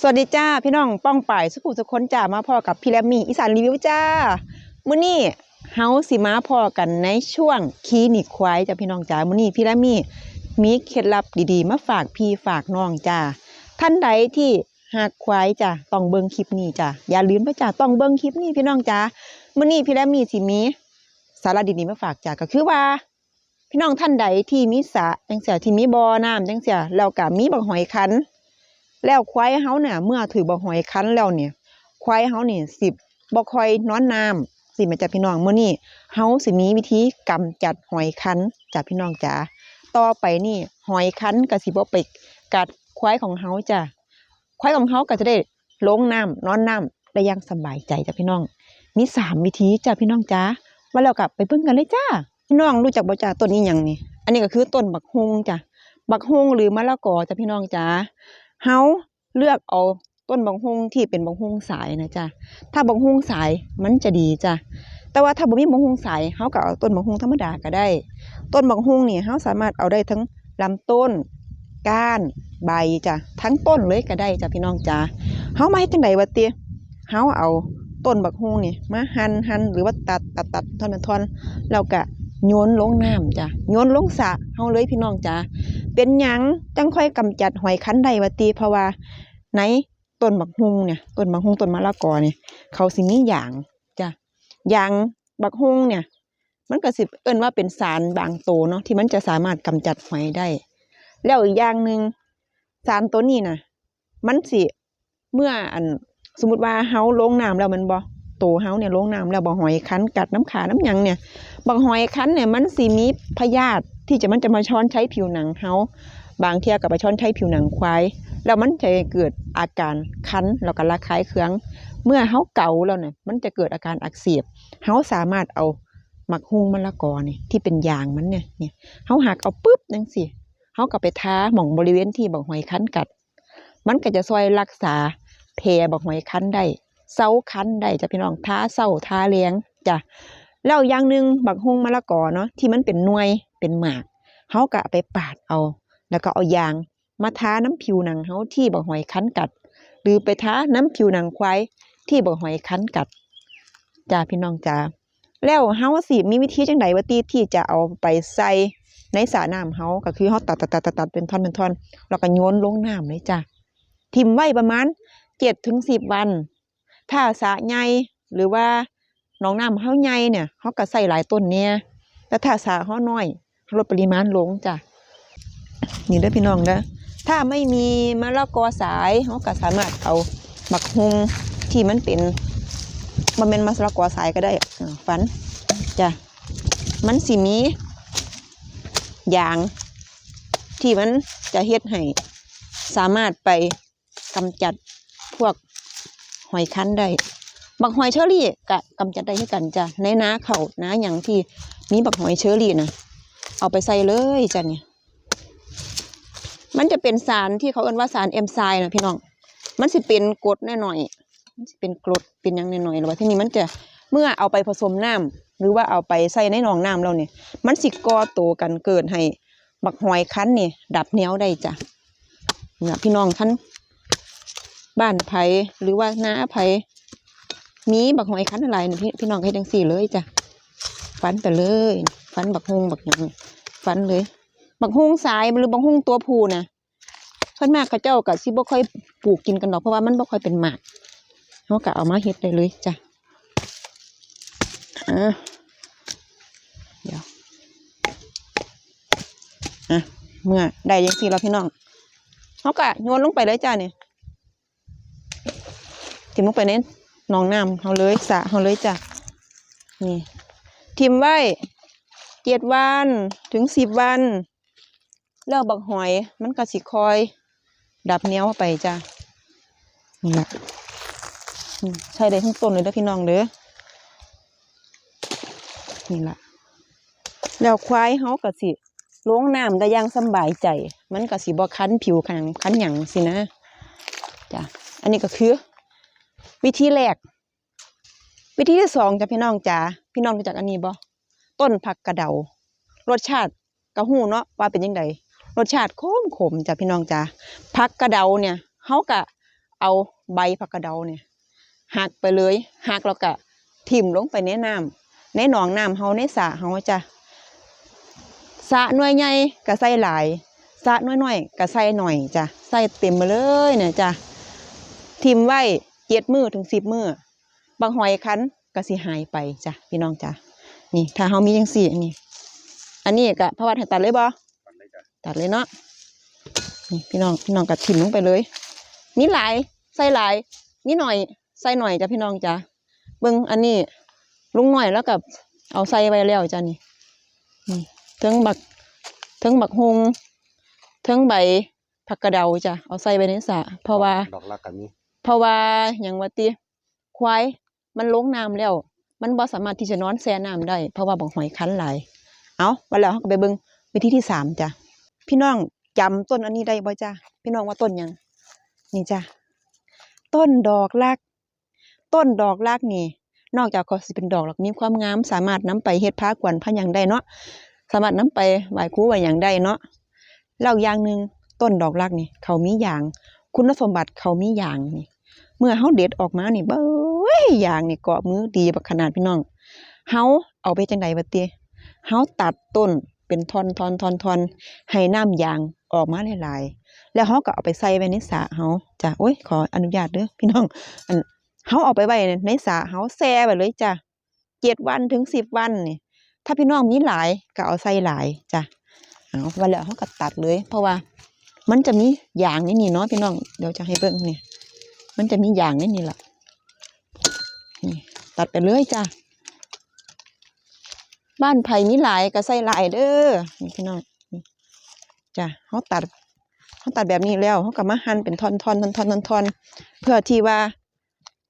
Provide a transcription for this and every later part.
สวัสดีจ้าพี่น้องป้องป่ายสุขุสุคนจ้ามาพ่อกับพี่แรมมี่อีสานรีวิวจ้ามื้อนี้เฮาสิมาพ่อกันในช่วงคลินิกควายจ้าพี่น้องจ้ามื้อนี้พี่แรมมี่มีเคล็ดลับดีๆ มาฝากพี่ฝากน้องจ้าท่านใดที่หากควายจ้าต้องเบิ่งคลิปนี้จ้าอย่าลืมไปจ้าต้องเบิ่งคลิปนี้พี่น้องจ้ามื้อนี้พี่แรมมี่สิมีสาระดีๆมาฝากจ้าก็คือว่า พี่น้องท่านใดที่มีสะจังเสียที่มีบ่อน้ำจังเสียแล้วก็มีบักหอยคันแล้วควายเฮาเนี่ยเมื่อถือบักหอยคันแล้วเนี่ยควายเฮาเนี่ยสิบบ่คอยนอนน้ำสิม่จ้ะพี่น้องเมื้อนี้เฮาสิมีวิธีกำจัดหอยคันจ้ะพี่น้องจ๋าต่อไปนี่หอยคันก็สิบ่ไปกัดควายของเฮาจ้ะควายของเฮาก็จะได้ลงน้ำนอนน้ำได้ย่างสบายใจจ้ะพี่น้อง มีสามวิธีจ้ะพี่น้องจ๋าว่าแล้วก็ไปเบิ่งกันเลยจ้า พี่น้องรู้จักบ่จ้าต้นนี้ยังนี่อันนี้ก็คือต้นบักฮงจ้ะบักฮงหรือมะละกอจ้ะพี่น้องจ้าเฮาเลือกเอาต้นบักฮงที่เป็นบักฮงสายนะจ้ะถ้าบักฮงสายมันจะดีจ้ะแต่ว่าถ้าบ่มีบักฮงสายเฮาก็เอาต้นบักฮงธรรมดาก็ได้ ต้นบักฮงนี่เฮาสามารถเอาได้ทั้งลำต้นก้านใบจ้ะทั้งต้นเลยก็ได้จ้ะพี่น้องจ้าเฮามาเฮ็ดจังไดวะเติเฮาเอาต้นบักฮงนี่มาหั่นหั่นหรือว่าตัดตัดตัดท่อนเป็นท่อนแล้วก็ โยนลงน้ำจ้ะโยนลงสระเฮาเลยพี่น้องจ้ะเป็นหยังจังค่อยกำจัดหอยคันได้ว่าติเพราะว่าในต้นบักฮุงเนี่ยต้นบักฮุงต้นมะละกอเนี่ยเขาสิมีหยางจ้ะหยางบักฮุงเนี่ย มันก็สิเอิ้นว่าเป็นสารบางตัวเนาะที่มันจะสามารถกำจัดหอยได้ แล้วอีกอย่างหนึ่งสารตัวนี้น่ะมันสิเมื่ออันสมมติว่าเฮาลงน้ำแล้วมันบ่ ตัวเฮาเนี่ยลงน้ำแล้วบ่หอยคันกัดน้ำขาน้ำยังเนี่ยบางหอยคันเนี่ยมันสิมีพยาธิที่จะมันจะมาช้อนใช้ผิวหนังเฮาบางเที่ยกับไปช้อนใช้ผิวหนังควายแล้วมันจะเกิดอาการคันแล้วก็ระคายเคือง เมื่อเฮาเก่าแล้วเนี่ยมันจะเกิดอาการอักเสบเฮาสามารถเอาหมักฮุงมะละกอเนี่ยที่เป็นยางมันเนี่ยเนี่ยเฮาหักเอาปุ๊บจังซี่เฮาก็ไปทาหม่องบริเวณที่บักหอยคันกัด มันก็จะช่วยรักษาแผลบักหอยคันได้ เซาคันได้จ้ะพี่น้องท้าเซาท้าเลี้ยงจ้ะแล้วอย่างหนึ่งบักฮงมะละกอเนาะที่มันเป็นหน่วยเป็นหมากเฮาก็ไปปาดเอา แล้วก็เอายางมาท้าน้ำผิวหนังเฮาที่บักหอยคันกัด หรือไปท้าน้ำผิวหนังควายที่บักหอยคันกัดจ้าพี่น้องจ้าแล้วเฮาสิมีวิธีจังไดว่าตีที่จะเอาไปใส่ในสระน้ำเฮาก็คือเฮาตัดตัดตัดตัดเป็นท่อนเป็นท่อนแล้วก็โยนลงน้ำเลยจ้าทิ่มไว้ประมาณ7ถึง10วัน ถ้าสะใหญ่หรือว่าหนองน้ำเฮาใหญ่เนี่ยเฮาก็ใส่หลายต้นเนี่ยแต่ถ้าสาเฮาน้อยลดปริมาณลงจ้ะนี่เด้อพี่น้องเด้อถ้าไม่มีมะละกอสายเฮาก็สามารถเอาบักฮุงที่มันเป็นมันเป็นมะละกอสายก็ได้อ่าฟันจ้ะมันสิมียางที่มันจะเฮ็ดให้สามารถไปกำจัดพวก หอยคั้นได้บักหอยเชอรี่กะกำจัดได้คือกันจ้ะในนาเขานาหยังที่มีบักหอยเชอรี่นะเอาไปใส่เลยจ้ะเนี่ยมันจะเป็นสารที่เขาเอ่นว่าสารเอนไซม์นะพี่น้อง มันสิเป็นกรดแน่หน่อยมันสิเป็นกรดเป็นยังแน่หน่อยหรือว่าที่นี่มันจะเมื่อเอาไปผสมน้ำหรือว่าเอาไปใส่ในหนองน้ำเราเนี่ยมันสิก่อตัวกันเกิดให้บักหอยคั้นเนี่ยดับเนี้ยวได้จ้ะเนี่ยพี่น้องท่าน บ้านไผหรือว่าน้าไผมีบักหอยคั้นอะไรนี่พี่พี่น้องให้จังสี่เลยจ้ะฟันไปเลยฟันบักฮงบักหยังฟันเลย บักฮงสายหรือบักฮงตัวผู้นะส่วนมากเขาเจ้าก็สิบ่ค่อยปลูกกินกันหรอกเพราะว่ามันบ่ค่อยเป็นหมากเขาก็เอามาเฮ็ดได้เลยจ้ะอะเดี๋ยวอะเมื่อได้จังสี่แล้วพี่น้องเขาก็โยนลงไปเลยจ้ะเนี่ย ทิ้งลงไปเน้นหนองน้ำเฮาเลยสะเฮาเลยจ้ะนี่ทิมไว้เจ็ดวันถึงสิบวันแล้วบักหอยมันก็สิคอย ดับเนี้ยวไปจ้ะนี่แหละใช่ได้ทั้งต้นเลยเด้อพี่น้องเด้อนี่แหละแล้วควายเฮาก็สิล้วงน้ำได้ย่างสบายใจ มันก็สิบ่คันผิวคันคันหยังสินะจ้ะอันนี้ก็คือ วิธีแรก วิธีที่สองจ้ะพี่น้องจ๋าพี่น้องรู้จักอันนี้บ่ต้นผักกระเดารสชาติกระหูเนาะว่าเป็นยังไงรสชาติขมขมจ้ะพี่น้องจ้ะผักกระเดาเนี่ยเฮาก็เอาใบผักกระเดาเนี่ยหักไปเลยหักแล้วก็ทิ่มลงไปในน้ำในหนองน้ำเฮาในสระเฮาจ้ะสระน่วยใหญ่ก็ใส่หลายสระน้อยๆก็ใส่หน่อยจ้ะใส่เต็มมาเลยเนี่ยจ้ะทิ่มไว้ เจ็ดมือถึงสิบมือบางหอยคั้นก็สิหายไปจ้ะพี่น้องจ้ะนี่ ถ้าเฮามีจังซี่นี่อันนี้ก็พระวัดให้ตัดเลยบ่ปันเลยจ้ะตัดเลยเนาะนี่พี่น้องพี่น้องก็ถิ่มลงไปเลย นี่หลายใส่หลาย นี่หน่อยใส่หน่อยจ้ะพี่น้องจ้ะเบิ่งอันนี้ลุงหน่อยแล้วกับเอาใส่ไว้แล้วจ้ะนี่นี่เทิงบักเทิงบักฮงเทิงใบผักกระเดาจ้ะเอาใส่ไว้ในสระเพราะว่าดอกรักกันนี้ เพราะว่าอย่างว่าติควายมันลงน้ำแล้ว มันบ่สามารถที่จะนอนแช่น้ำได้ เพราะว่าบักหอยคันหลายเอาวันแล้วเราก็ไปเบิ่งวิธีที่สามจ้ะพี่น้องจำต้นอันนี้ได้บ่จ้ะพี่น้องว่าต้นยังนี่จ้ะต้นดอกลัก ต้นดอกลักนี่ นอกจากเขาสิเป็นดอกแล้วมีความงาม สามารถนํไปเฮ็ดผ้ากวนผ้ายังได้เนาะสามารถนํไปไหว้ครูไหว้หยังได้เนาะแล้วอย่างหนึ่งต้นดอกลักนี่ เขามีอย่าง คุณสมบัติเขามีอย่างนี่ เมื่อเฮาเด็ดออกมานี่เบ้ยอย่างนี่เกาะมือดีบักขนาดพี่น้องเฮาเอาไปจังไดบัดเตเฮาตัดต้นเป็นทอนทอนทอนทอนให้น้ำยางออกมาหลายๆแล้วเฮาก็เอาไปใส่ไว้ในสระเฮาจ้ะโอ้ยขออนุญาตเด้อพี่น้องอันเฮาเอาไปไว้ในสระเฮาแช่ไว้เลยจ้ะเจ็ดวันถึงสิบวันนี่ถ้าพี่น้องมีหลายก็เอาใส่หลายจ้ะเอาวันแล้วเฮาก็ตัดเลย เพราะว่า มันจะมียางในนี่เนาะพี่น้อง เดี๋ยวจะให้เบิ่งนี่ มันจะมีอย่างนี่นี่แหละนี่ ตัดไปเลยจ้ะบ้านไผ่มีหลายก็ใส่หลายเด้อ นี่พี่น้องจ้ะเขาตัดเขาตัดแบบนี้แล้วเขาก็มาหั่นเป็นท่อนๆท่อนๆท่อนๆท่อนเพื่อที่ว่า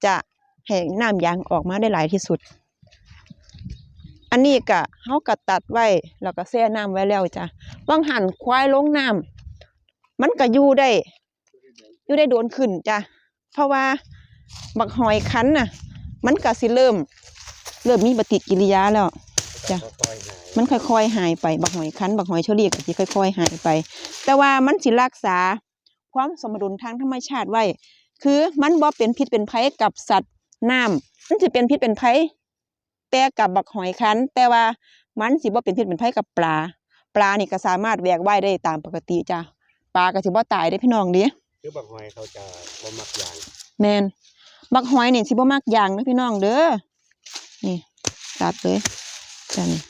จะให้น้ำยางออกมาได้หลายที่สุด อันนี้ก็เขาก็ตัดไว้แล้วก็แช่น้ำไว้แล้วจ้ะบางหั่นควายลงน้ำ มันก็อยู่ได้ อยู่ได้โดนขึ้นจ้ะเพราะว่าบักหอยคั้นน่ะ มันก็สิเริ่ม เริ่มมีปฏิกิริยาแล้วจ้ะค่อยๆหายมันค่อยๆหายไปบักหอยคั้นบักหอยเชอรี่ก็สิค่อย ๆ หายไป แต่ว่ามันสิรักษาความสมดุลทางธรรมชาติไว้ คือมันบ่เป็นพิษเป็นภัยกับสัตว์น้ำมันสิเป็นพิษเป็นภัยแต่กับบักหอยคั้นแต่ว่ามันสิบ่เป็นพิษเป็นภัยกับปลา ปลานี่ก็สามารถแหวกว่ายได้ตามปกติจ้ะ ปลาก็สิบ่ตายได้พี่น้องเดิคือบักหอยเขาจะบ่มักยางแมนบักหอยนี่สิบ่มักยางนะพี่น้องเด้อนี่ตัดเลยจ้ะนี่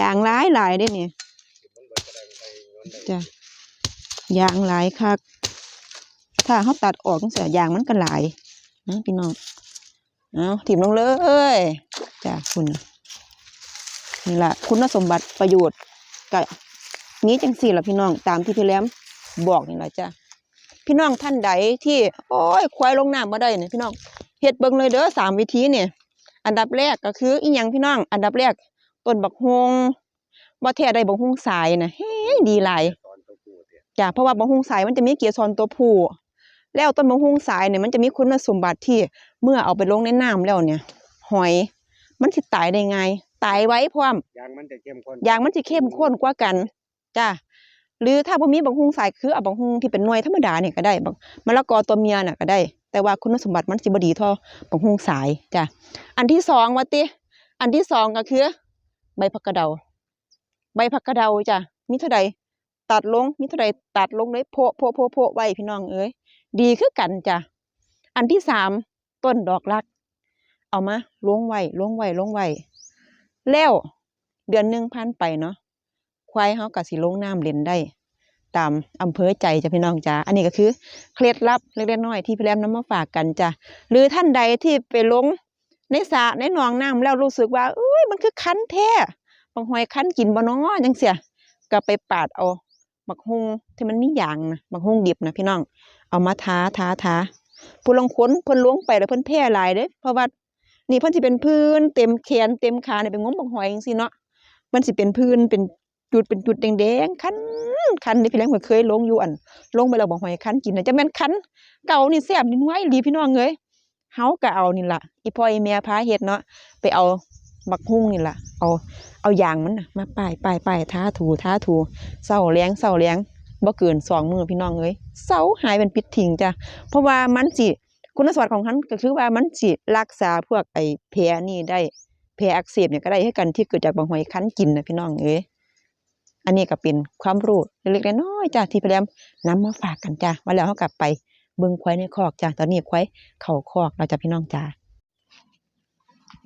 ยางหลายหลายเด้นี่มันบ่จะได้ไปย้อนได้จ้ะยางหลายคักถ้าเขาตัดออกจังซี่ยางมันก็หลายนะพี่น้องเอาถิ่มลงเลยจ้ะคุณน่ะนี่ล่ะคุณสมบัติประโยชน์ก็ นี้จังสี่ล่ะพี่น้องตามที่พี่แหลมบอกนี่ล่ะจ้ะพี่น้องท่านใดที่โอ้ยควายลงน้ำมาได้เนี่ยพี่น้องเฮ็ดเบิ่งเลยเด้อสามวิธีเนี่ยอันดับแรกก็คืออีหยังพี่น้อง อันดับแรกต้นบักฮวงบ่แท้ได้บักฮวงสายนะเฮ้ยดีหลายตอนตัวผู้เนี่ยจ้ะเพราะว่าบักฮวงสายมันจะมีเกสรตัวผู้แล้วต้นบักฮวงสายเนี่ยมันจะมีคุณสมบัติที่เมื่อเอาไปลงในน้ำแล้วเนี่ย หอย มันสิตายได้ไงายตายไว้พร้อมยางมันจะเข้มข้นยางมันจะเข้มข้นกว่ากัน จ้ะหรือถ้าบ่มีบักฮุงสายคือเอาบักฮุงที่เป็นหน่วยธรรมดาเนี่ยก็ได้บักมะละกอตัวเมียน่ะก็ได้ แต่ว่าคุณสมบัติมันสิบดีเท่าบักฮุงสายจ้ะอันที่สองว่าติอันที่สองก็คือ ใบผักกระเดา ใบผักกระเดาจ้ะมีเท่าใดตัดลงมีเท่าใดตัดลงเลยโพะโพะโพะโพะไว้พี่น้องเอ้ยดีคือกันจ้ะอันที่สามต้นดอกรัก เอามาล้วงไว้ล้วงไว้ล้วงไว้แล้วเดือนหนึ่งผ่านไปเนาะ ควายเฮาก็สิลงน้ำเล่นได้ ตามอำเภอใจจ้ะพี่น้องจ้าอันนี้ก็คือเคล็ดลับเล็กๆน้อยๆที่พี่แรมนำมาฝากกันจ้ะหรือท่านใดที่ไปลงในสระในหนองน้ำแล้วรู้สึกว่าเอ้ยมันคือคันแท้บางหอยคันกินบ่น้อจังเสียก็ไปปาดเอาบักฮุงที่มันมีหยางนะบักฮุงดิบนะพี่น้อง เอามาทาทาทาผู้ลงขนเพิ่นล้วงไปแล้วเพิ่นแพร่หลายเด้เพราะว่านี่เพิ่นสิเป็นพื้นเต็มแขนเต็มขาเนี่ยเป็นงมบักหอยจังซี่เนาะมันสิเป็นพื้นเป็น จุดเป็นจุดแดงๆคันคันนี่พี่แรงเคยลงอยู่อัน ลงไปแล้วบอกหอยคันกินนะจะแม่นคันเก่านี่แซ่บนี่น้อยอีพี่น้องเอ้ยเฮาก็เอานี่ล่ะอีพ่ออีแม่พาเฮ็ดเนาะไปเอาบักฮุ่งนี่ล่ะเอาเอายางมันนะมาป้ายป้ายป้ายท้าถูท้าถูเศร้าแรงเศร้าแรงบ่เกินสองมือพี่น้องเอ้ยเศร้าหายเป็นปิดทิ้งจ้ะเพราะว่ามันสิคุณสมบัติของมันก็คือว่ามันสิรักษาพวกไอ้แผลนี่ได้แผลอักเสบเนี่ยก็ได้ให้กันที่เกิดจากบางหอยคั้นกินนะพี่น้องเอ้ย อันนี้ก็เป็นความรู้เล็กๆน้อยๆจ้ะที่พี่แรมนำมาฝากกันจ้ะมาแล้วเฮากลับไปเบิ่งควายในคอกจ้ะตอนนี้ควายเข้าคอกแล้วจ้ะพี่น้องจ้ะ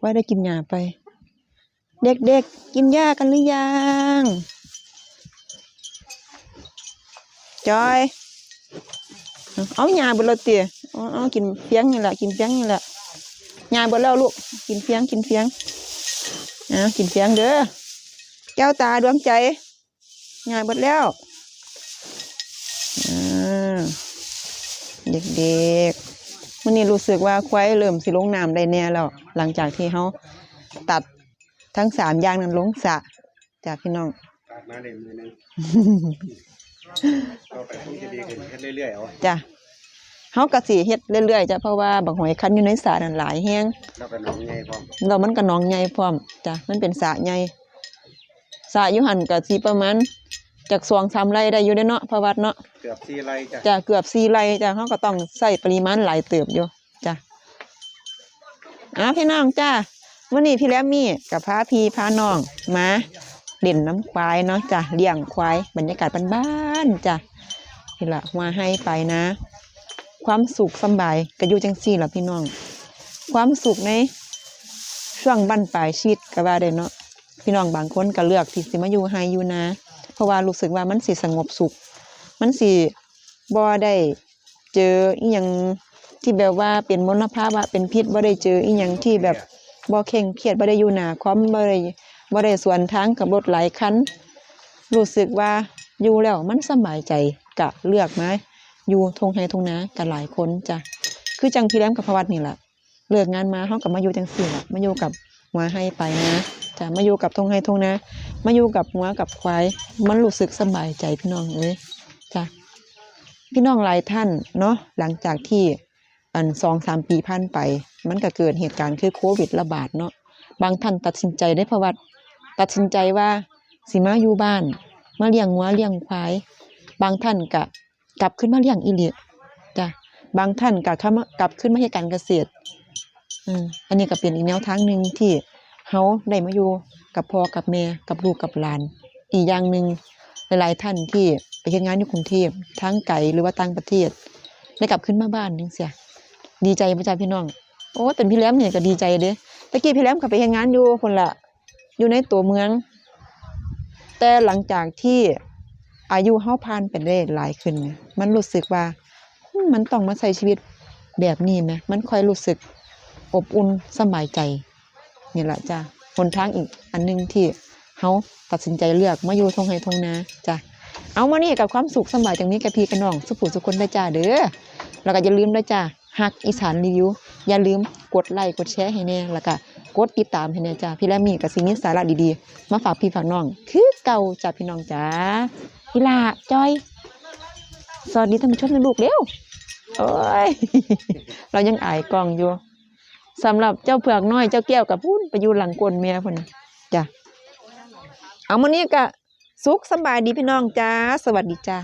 ควาได้กินหญ้าไป เด็กๆกินหญ้ากันหรือยังจอยเอาหญ้าบนรถเตี๋ยเอากินเฟียงนี่แหละกินเฟียงนี่แหละหญ้าบนแล้วลูกกินเฟียงกินเฟียงอ่ากินเฟียงเด้อแก้วตาดวงใจ หญ้าบนแล้วอ่าเด็กๆวันนี้รู้สึกว่าควายเริ่มสิลงน้ำได้แน่แล้ว หลังจากที่เขาตัดทั้งสามอย่างนั้นลงสระจากพี่น้องตัดมาได้มือหนึงต่อไปคงจะดีขึ้นเฮ็ดเรื่อยๆเอาจ้ะเฮาก็สิเฮ็ดเรื่อยๆจ้ะเพราะว่าบักหอยคันอยู่ในสระนั่นหลายแฮงแล้วก็น้องใหญ่พร้อมแล้วมันก็หนองใหญ่พร้อมจ้ะมันเป็นสระใหญ่ สระอยู่หั่นก็สิประมาณจากสวงสามไร่ได้อยู่เด้อเนาะเพราะวัดเนาะเกือบ4ไร่จ้ะจ้ะเกือบสี่ไร่จ้ะเฮาก็ต้องใส่ปริมาณหลายเติบอยู่จ้ะอะพี่น้องจ้ะวันนี้พี่แลมมี่กับพาพี่พาน้องมาเล่นน้ำควายเนาะจ้ะเลี้ยงควายบรรยากาศบ้านๆจ้ะนี่ละมาให้ไปนะ ความสุขสำบายก็อยู่จังซี่ล่ะพี่น้อง ความสุขในช่วงบั้นปลายชีวิตก็ว่าได้เนาะ พี่น้องบางคนก็เลือกที่สิมาอยู่ให้อยู่นะ เพราะว่ารู้สึกว่ามันสิสงบสุข มันสิบ่ได้เจออีหยังที่แบบว่าเป็นมลภาวะเป็นพิษบ่ได้เจออีหยังที่แบบบ่เคร่งเครียดบ่ได้อยู่หน้าคอมบ่ได้บ่ได้สวนทางกับรถหลายคันรู้สึกว่าอยู่แล้วมันสำบายใจกะเลือกมาอยู่ทงไฮทงนากันหลายคนจ้ะคือจังพี่แรมกับพวัดนี่แหละเลิกงานมาเฮากับมาอยู่จังซี่ล่ะมาอยู่กับหัวให้ไปนะ จ้ะมาอยู่กับทงไฮทงนามาอยู่กับหัวกับควายมันรู้สึกสบายใจพี่น้องเอ้ยจ้ะพี่น้องหลายท่านเนาะหลังจากที่อันสองสามปีผ่านไป มันก็เกิดเหตุการณ์คือโควิดระบาดเนาะบางท่านตัดสินใจได้เพราะว่าตัดสินใจว่าสิมาอยู่บ้าน มาเลี้ยงวัวเลี้ยงควาย บางท่านก็กลับขึ้นมาเลี้ยงอีเลียจ้ะบางท่านก็เข้ากลับขึ้นมาเฮ็ดการเกษตรอืมอันนี้ก็เป็นอีกแนวทางหนึ่งที่ เฮาได้มาอยู่กับพ่อกับแม่กับลูกกับหลาน อีกอย่างหนึ่งหลายๆท่านที่ไปเฮ็ดงานอยู่กรุงเทพทั้งไกลหรือว่าต่างประเทศได้กลับขึ้นมาบ้านจังซี่ดีใจบ่จ้าพี่น้อง โอ้เป็นพี่แหลมเนี่ยก็ดีใจเด้ตะกี้พี่แหลมก็ไปเฮ็ดงานอยู่พุ่นละอยู่ในตัวเมือง แต่หลังจากที่อายุเฮาผ่านไปได้หลายขึ้น มันรู้สึกว่ามมันต้องมาใช้ชีวิตแบบนี้ไหมมันค่อยรู้สึกอบอุ่นสบายใจ นี่แหละจ้ะหนทางอีกอันหนึงที่เฮาตัดสินใจเลือกมาอยู่ทงไฮทงนาจ้ะเอามานี่กับความสุขสบายจังนี้กับพี่กับน้องสุขุสุคนได้จ้าเด้อแล้วก็อย่าลืมด้วยจ้าฮักอีสานรีวิวอย่าลืมกดไลค์กดแชร์ให้แน่แล้วก็กดติดตามให้แน่จ้าพี่และมีกับสิ่งนี้สาระดีๆ มาฝากพี่ฝากน้อง คือเก่าจ้าพี่น้องจ้าพี่ลาจอย สวัสดีท่านผู้ชมนะลูกเร็วโอ้ยเรายังอายกล้องอยู่ สำหรับเจ้าเผือกน้อยเจ้าแก้วกับพุ่นไปอยู่หลังกวนเมียพุ่นจ้ะเอามานี้ก็สุขสบายดีพี่น้องจ้า สวัสดีจ้า